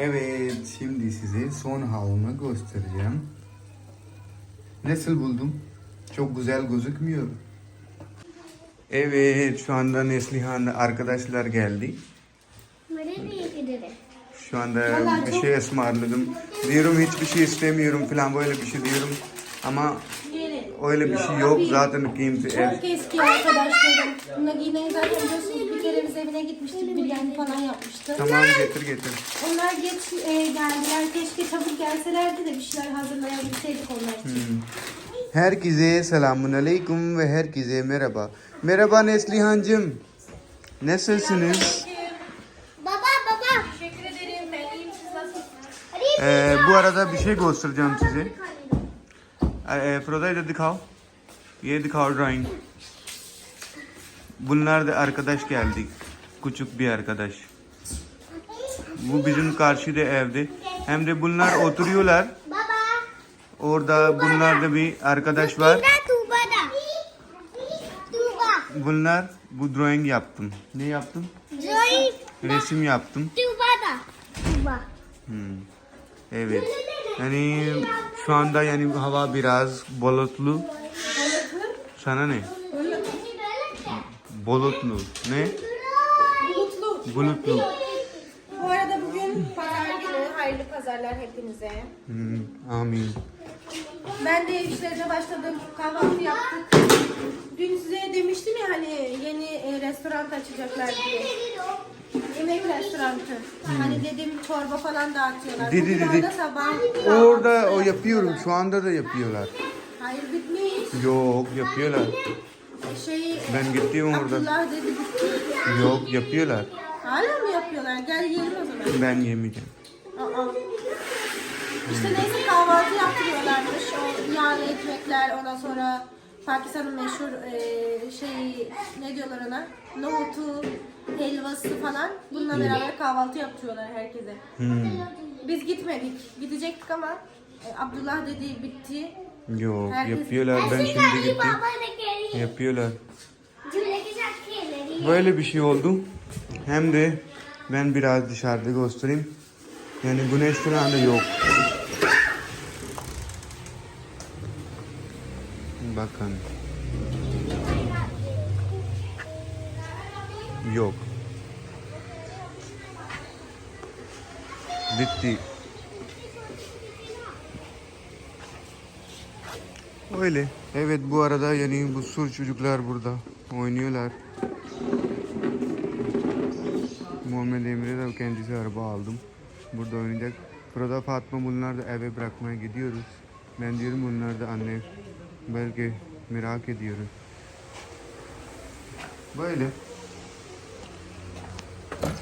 Evet, şimdi size son halımı göstereceğim. Nasıl buldum? Çok güzel gözükmüyor. Evet, şu anda Neslihan arkadaşlar geldi. Şu anda bir şey ısmarladım. Diyorum hiçbir şey istemiyorum falan böyle bir şey diyorum. Ama öyle bir şey yok. Zaten kimse. Çok eski arkadaşlarım. Nagine'yi zaten malzemede gitmiştik. Biryani falan yapmıştık. Tamam getir getir. Onlar geç e, geldiler. Keşke çabuk gelselerdi de bir şeyler hazırlayabilseydik onlar için. Hmm. Herkese selamun aleyküm ve herkese merhaba. Merhaba Neslihan'cım. Nasılsınız? Baba baba. Teşekkür ederim. Ben iyiyim. Siz nasılsınız? Ee, bu arada bir şey göstereceğim size. Ee, Froda'yı dikav. Ye dikav drawing. Bunlar da arkadaş geldik. Küçük bir arkadaş. Bu bizim karşıda evde. Hem de bunlar oturuyorlar. Baba. Orada bunlarda bir arkadaş var. Da. Bunlar bu drawing yaptım. Ne yaptım? Joy. Resim yaptım. Tuba da. Tuba. Hmm. Evet. Yani şu anda yani hava biraz bulutlu. Sana ne? Bulutlu. Ne? Bu arada bugün pazar günü. Hayırlı pazarlar hepinize. Hmm, amin. Ben de işlerine başladım. Kahvaltı yaptık. Dün size demiştim ya hani yeni e, restoran açacaklar diye. Yemek restoranı. Hani dedim çorba falan dağıtıyorlar. Dedi, Bugün dedi. orada sabah. Orada o yapıyorum. Şu anda da yapıyorlar. Hayır bitmiş. Yok yapıyorlar. Şey Ben gittim orada. Abdullah dedi bitti. Yok yapıyorlar. Hala mı yapıyorlar? Gel yiyelim o zaman. Ben yemeyeceğim. Aa. İşte neyse kahvaltı yaptırıyorlarmış. O yağlı ekmekler ondan sonra Pakistan'ın meşhur e, şey ne diyorlar ona? Nohutu, helvası falan. Bununla beraber kahvaltı yaptırıyorlar herkese. Hmm. Biz gitmedik. Gidecektik ama e, Abdullah dedi bitti. Yok Herkes- yapıyorlar. Ben şimdi gittim. Baba da geliyor. Yapıyorlar. Böyle bir şey oldu. Hem de ben biraz dışarıda göstereyim. Yani güneş falan da yok. Bakın. Yok. Bitti. Öyle. Evet bu arada yani bu sur çocuklar burada oynuyorlar. Muhammed Emre de kendisi araba aldım. Burada oynayacak. Burada Fatma bunlar da eve bırakmaya gidiyoruz. Ben diyorum bunlar da anne belki merak ediyoruz. Böyle.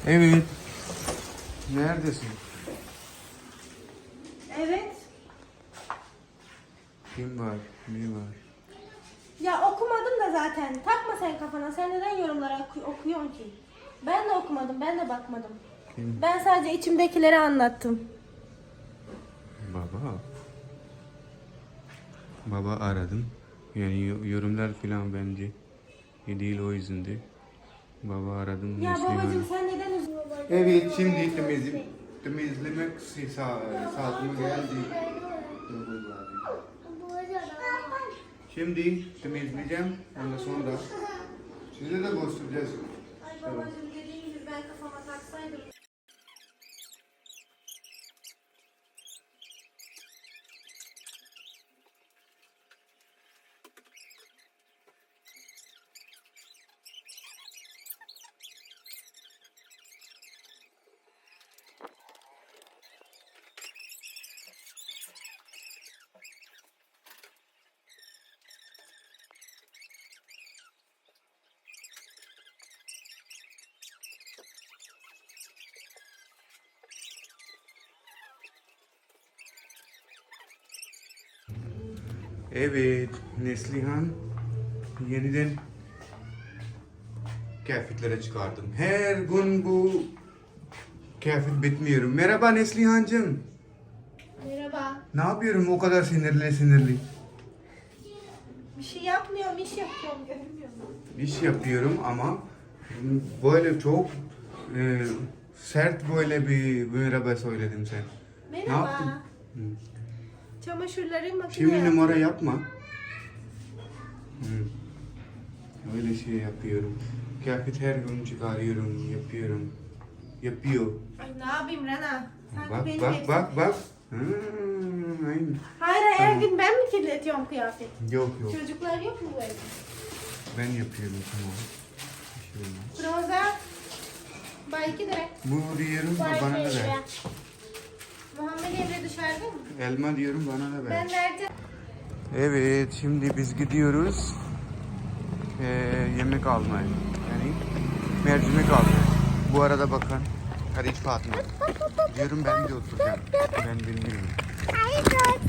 Evet. Neredesin? Evet. Kim var? Ne var? Ya okumadım da zaten. Takma sen kafana. Sen neden yorumlara oku- okuyorsun ki? Ben de okumadım. Ben de bakmadım. Kim? Ben sadece içimdekileri anlattım. Baba. Baba aradım. Yani yo- yorumlar falan bence iyi değil o yüzden de. Baba aradım. Ya Neslihan. babacığım sen neden üzülüyorsun? Evet şimdi temiz, temizlemek sa- saatime geldi. Şimdi temizleyeceğim. Ondan sonra size de göstereceğiz. Ay babacığım dediğin gibi ben Evet, Neslihan yeniden kıyafetlere çıkardım. Her gün bu kıyafet bitmiyor. Merhaba Neslihan'cığım. Merhaba. Ne yapıyorum o kadar sinirli sinirli? Bir şey yapmıyorum, iş yapıyorum. Görünmüyor mu? İş yapıyorum ama böyle çok e, sert böyle bir merhaba söyledim sen. Ne yaptın? Merhaba. Hı. Çamaşırları makineye Şimdi at. numara yapma. Hı. Öyle şey yapıyorum. Kıyafet her gün çıkarıyorum, yapıyorum. Yapıyor. Ay ne yapayım Rana? Sanki Bak benim bak hepsi- bak bak. Hmm, aynı. Hayır hayır, her gün ben mi kirletiyorum kıyafet? Yok yok. Çocuklar yok mu böyle? Ben yapıyorum tamam. Bir şey olmaz. Roza. Belki de. Bu diyorum bana da ver. Muhammed Emre dışarıda mı? Elma diyorum bana da ver. Ben vereceğim. Evet şimdi biz gidiyoruz eee, yemek almaya. Yani mercimek almaya. Bu arada bakın Hariç Fatma. Diyorum ben de oturacağım. Ben bilmiyorum.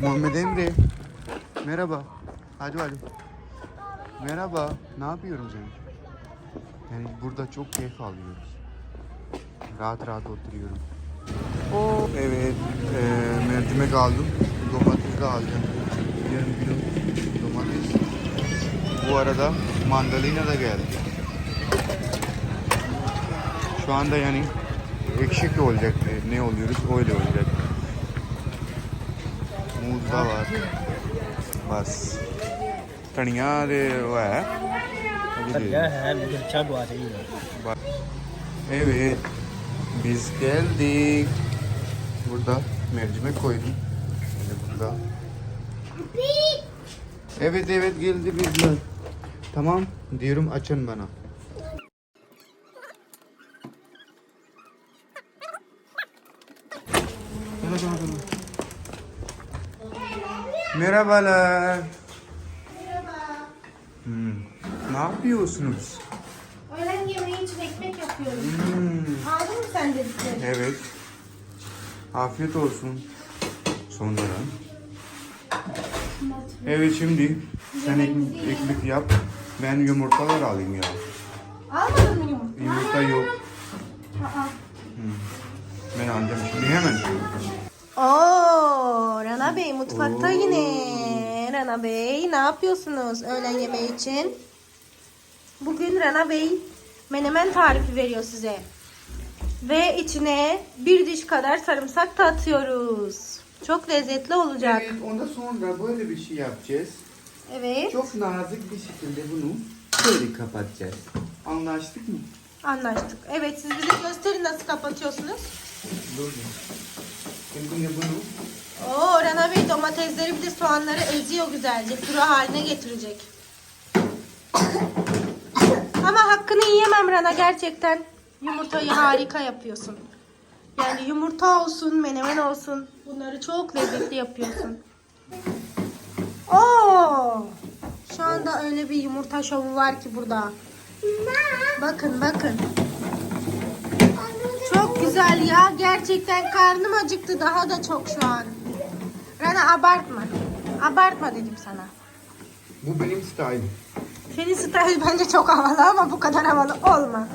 Muhammed Emre. Merhaba. Hadi hadi. Merhaba. Ne yapıyoruz yani? Yani burada çok keyif alıyoruz. Rahat rahat oturuyorum. Oo. Evet, e, mercimek aldım. Domates de aldım. Yarım kilo domates. Bu arada mandalina da geldi. Şu anda yani ekşik olacak e, ne oluyoruz öyle olacak. Muz da var. Bas. Taniya de var. Taniya evet. Biz geldik. Burada mercimek koydum. Şimdi burada. Evet evet geldi bizler. Tamam diyorum açın bana. Merhabalar. Merhaba. Hmm. Ne yapıyorsunuz? Öğlen yemeği için ekmek yapıyorum. Hmm. Sen dedikleri? Evet. Afiyet olsun. Sonra. Evet şimdi sen ekmek, ekmek yap. Ben yumurtalar alayım ya. Almadın mı yumurta? Yumurta yok. Aa. Ben alacağım şimdi hemen. Oo, Rana Bey mutfakta yine. Rana Bey ne yapıyorsunuz öğlen yemeği için? Bugün Rana Bey menemen tarifi veriyor size. Ve içine bir diş kadar sarımsak da atıyoruz. Çok lezzetli olacak. Evet, ondan sonra böyle bir şey yapacağız. Evet, Çok nazik bir şekilde bunu böyle kapatacağız. Anlaştık mı? anlaştık. Evet, siz bize gösterin nasıl kapatıyorsunuz. Dur. Şimdi bunu Oo, Rana Bey domatesleri bir de soğanları eziyor güzelce. Püre haline getirecek. Ama hakkını yiyemem Rana gerçekten. Yumurtayı harika yapıyorsun. Yani yumurta olsun, menemen olsun. Bunları çok lezzetli yapıyorsun. Oo! Şu anda öyle bir yumurta şovu var ki burada. Bakın bakın. Çok güzel ya. Gerçekten karnım acıktı daha da çok şu an. Rana abartma. Abartma dedim sana. bu benim style'ım. Senin style bence çok havalı ama bu kadar havalı olma.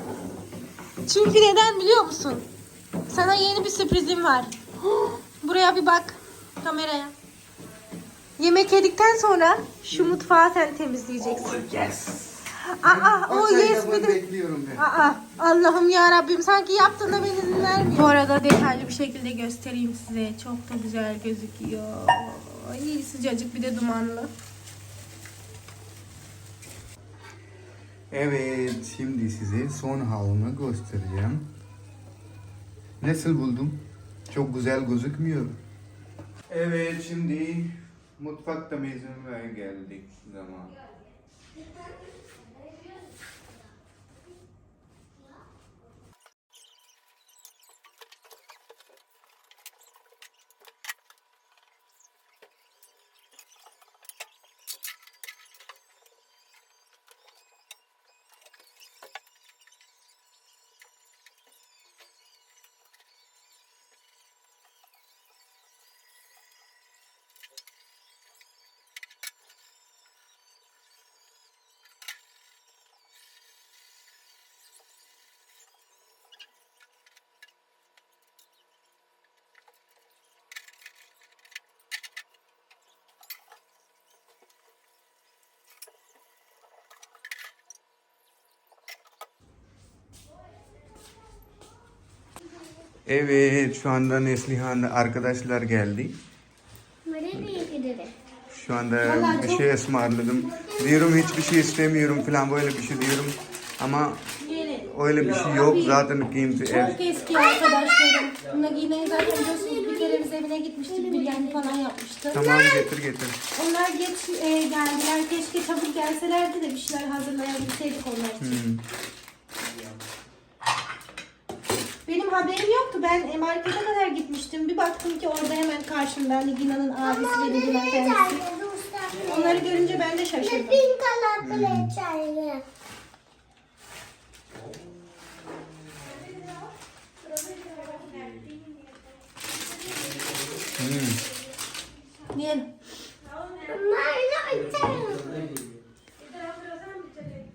Çünkü neden biliyor musun? Sana yeni bir sürprizim var. Buraya bir bak. Kameraya. Yemek yedikten sonra şu mutfağı sen temizleyeceksin. Yes. Aa, o yes bir de. bekliyorum ben. Aa, Allah'ım ya Rabbim sanki yaptığında beni izin vermiyor. Bu arada detaylı bir şekilde göstereyim size. Çok da güzel gözüküyor. Ay sıcacık bir de dumanlı. Evet, şimdi size son halini göstereceğim. Nasıl buldum? Çok güzel gözükmüyor. Evet, şimdi mutfak temizlemeye geldik zaman. Evet şu anda Neslihan arkadaşlar geldi. Şu anda bir şey ısmarladım. Diyorum hiçbir şey istemiyorum falan böyle bir şey diyorum. Ama öyle bir şey yok zaten kimse. Çok eski arkadaşlarım. Nagine'yi zaten biliyorsunuz bir kere biz evine gitmiştik. Biryani falan yapmıştı. Tamam getir getir. Onlar geç e, geldiler. Keşke çabuk gelselerdi de bir şeyler hazırlayabilseydik onlar için. Hmm. Haberim yoktu. Ben markete kadar gitmiştim. Bir baktım ki orada hemen karşımda Nigina'nın abisi ve Nigina kendisi. Onları görünce ben de şaşırdım. Pink color çayı. Hmm. Çayı.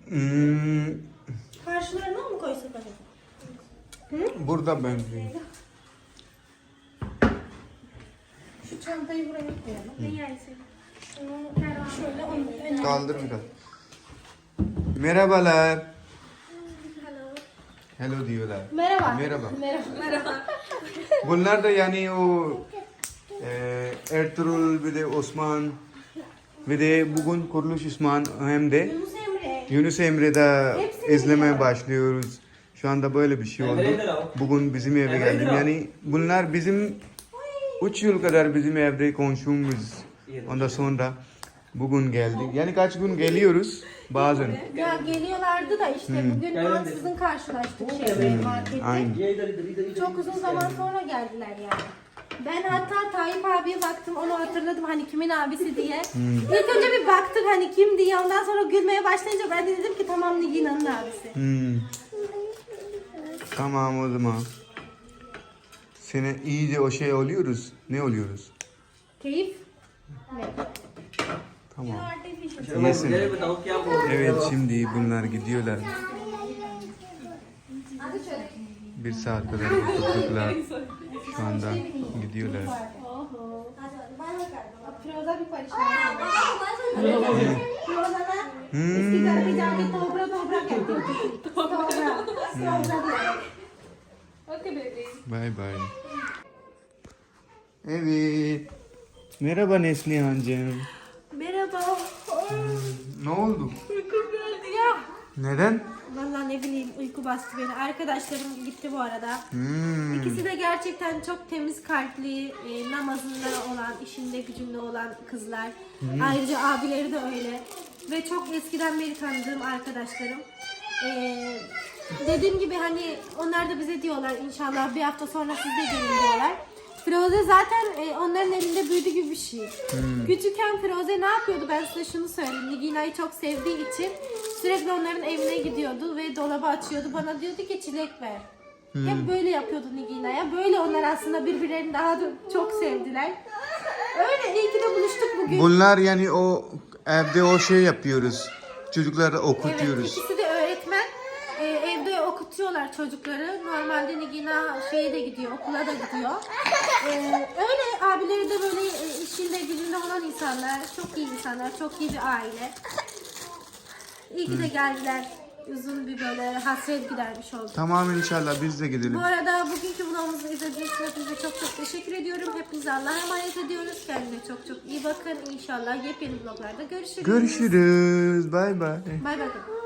Hmm. Burada bence. Şu çantayı buraya koyalım. Ne yersin? Şöyle onun önüne. Kaldır biraz. Merhabalar. Hello diyorlar. Merhaba. Merhaba. Merhaba. Merhaba. Bunlar da yani o e, Ertuğrul bir de Osman bir de bugün Kuruluş Osman hem de Yunus Emre. Yunus Emre'de izlemeye başlıyoruz. Şu anda böyle bir şey oldu. Bugün bizim eve geldim. Yani bunlar bizim 3 yıl kadar bizim evde komşumuz. Ondan sonra bugün geldik. Yani kaç gün geliyoruz bazen. Ya geliyorlardı da işte bugün ansızın karşılaştık şeyde markette. Aynen. Çok uzun zaman sonra geldiler yani. Ben hatta Tayyip abiye baktım onu hatırladım hani kimin abisi diye. İlk önce bir baktık hani kim diye ondan sonra gülmeye başlayınca ben de dedim ki tamam Nigina'nın abisi. Hmm. Tamam o zaman. Sene iyice o şey oluyoruz. Ne oluyoruz? Keyif. Tamam. Yesin. Evet şimdi bunlar gidiyorlar. Bir saat kadar oturduklar. Şu anda gidiyorlar. Hmm. Okay bebeğim. Bay bay. Evet. Merhaba Neslihan'cığım. Merhaba. Ne oldu? Uykum geldi ya. Neden? Valla ne bileyim uyku bastı beni. Arkadaşlarım gitti bu arada. Hmm. İkisi de gerçekten çok temiz kalpli, e, namazında olan, işinde gücünde olan kızlar. Hmm. Ayrıca abileri de öyle. Ve çok eskiden beri tanıdığım arkadaşlarım. E, dediğim gibi hani onlar da bize diyorlar inşallah bir hafta sonra siz de gelin diyorlar. Firoze zaten e, onların elinde büyüdü gibi bir şey. Küçükken Firoze ne yapıyordu ben size şunu söyleyeyim. Nigina'yı çok sevdiği için sürekli onların evine gidiyordu ve dolabı açıyordu. Bana diyordu ki çilek ver. Hep böyle yapıyordu Nigina'ya. Böyle onlar aslında birbirlerini daha da çok sevdiler. Öyle iyi ki de buluştuk bugün. Bunlar yani o evde o şey yapıyoruz. Çocukları Evet, okutuyoruz. ikisi de. Ee, okutuyorlar çocukları. Normalde Nigina şeye de gidiyor, okula da gidiyor. Ee, öyle abileri de böyle e, işinde gücünde olan insanlar. Çok iyi insanlar, çok iyi bir aile. İyi ki de geldiler. Uzun bir böyle hasret gidermiş olduk. Tamam inşallah biz de gidelim. Bu arada bugünkü vlogumuzu izlediğiniz için hepinize çok çok teşekkür ediyorum. Hepinize Allah'a emanet ediyoruz. Kendine çok çok iyi bakın. İnşallah yepyeni vloglarda görüşürüz. Görüşürüz. Bay bay. Bay bay.